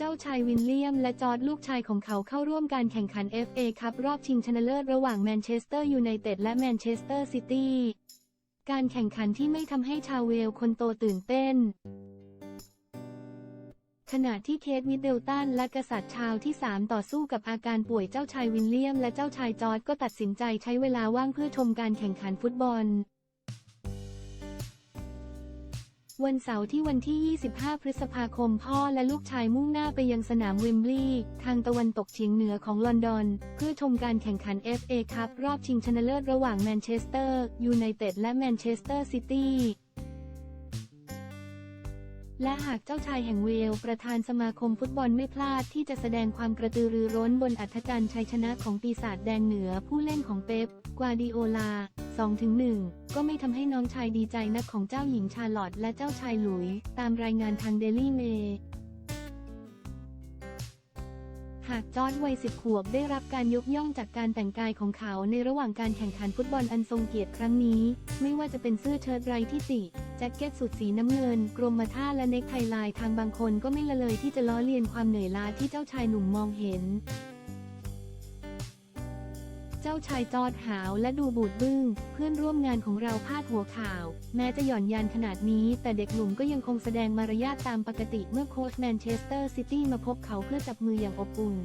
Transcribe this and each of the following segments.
จ้าชายวินเลียมและจอร์ดลูกชายของเขาเข้าร่วมการแข่งขัน FA คัพรอบชิงชนะเลิศระหว่างแมนเชสเตอร์ยูไนเต็ดและแมนเชสเตอร์ซิตี้ การแข่งขันที่ไม่ทำให้ชาวเวลคนโตตื่นเต้น ขณะที่เคทมิดเดิลตันและกษัตริย์ชาวที่ 3 ต่อสู้กับอาการป่วยเจ้าชายวินเลียมและเจ้าชายจอร์ดก็ตัดสินใจใช้เวลาว่างเพื่อชมการแข่งขันฟุตบอล วันเสาร์ที่วันที่ 25 พฤษภาคมพ่อและลูกชายมุ่งหน้าไปยังสนามวิมบลีย์ทางตะวันตกเฉียงเหนือของลอนดอน เพื่อชมการแข่งขัน FA คัพรอบชิงชนะเลิศระหว่างแมนเชสเตอร์ยูไนเต็ดและแมนเชสเตอร์ซิตี้และหากเจ้าชายแห่งเวล ประธานสมาคมฟุตบอลไม่พลาดที่จะแสดงความกระตือรือร้นบนอัธจันทร์ชัยชนะของปีศาจแดงเหนือผู้เล่นของเป๊ป กวาดิโอลา 2-1 ก็ไม่ทำให้น้องชายดีใจนักของเจ้าหญิงชาลอตและเจ้าชายหลุย ตามรายงานทางเดลี่เมย์หากจอร์ดวัยสิบขวบได้รับการยกย่องจากการแต่งกายของเขาในระหว่างการแข่งขันฟุตบอลอันทรงเกียรติครั้งนี้ ไม่ว่าจะเป็นเสื้อเชิ้ตไร้ที่ติแจ็คเก็ตสุดสีน้ำเงิน กรมท่าและเนคไทลายทางบางคนก็ไม่ละเลยที่จะล้อเลียนความเหนื่อยล้าที่เจ้าชายหนุ่มมองเห็น จ้าชายจอร์ดหาวและดูบูดบึ้ง เพื่อนร่วมงานของเราพาดหัวข่าว แม้จะหย่อนยานขนาดนี้ แต่เด็กหนุ่มก็ยังคงแสดงมารยาทตามปกติเมื่อโค้ชแมนเชสเตอร์ซิตี้มาพบเขาเพื่อจับมืออย่างอบอุ่น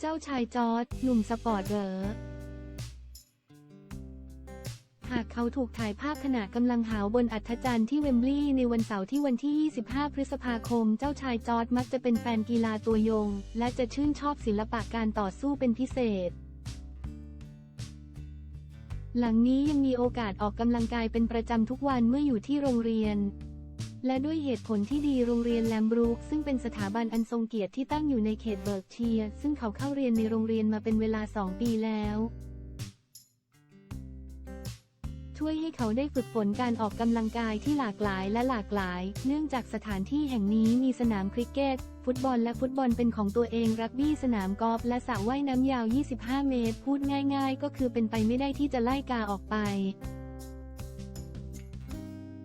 เจ้าชายจอร์ดหนุ่มสปอร์ตเหรอ หากเขาถูกถ่ายภาพขณะกำลังหาวบนอัฐจันทร์ที่เวมบลีย์ในวันเสาร์ที่วันที่ 25 พฤษภาคม เจ้าชายจอร์ดมักจะเป็นแฟนกีฬาตัวยง และจะชื่นชอบศิลปะการต่อสู้เป็นพิเศษ หลังนี้ยังมีโอกาสออกกำลังกายเป็นประจำทุกวันเมื่ออยู่ที่โรงเรียนและด้วยเหตุผลที่ดีโรงเรียนแลมบรูคซึ่งเป็นสถาบันอันทรงเกียรติที่ตั้งอยู่ในเขตเบิร์กเชียร์ซึ่งเขาเข้าเรียนในโรงเรียนมาเป็นเวลา 2 ปีแล้ว ช่วยให้เขาได้ฝึกฝนการออกกำลังกายที่หลากหลายและหลากหลาย เนื่องจากสถานที่แห่งนี้มีสนามคริกเก็ต ฟุตบอลและฟุตบอลเป็นของตัวเอง รักบี้สนามกอล์ฟและสระว่ายน้ำยาว 25 เมตร พูดง่าย ๆ ก็คือเป็นไปไม่ได้ที่จะไล่กาออกไป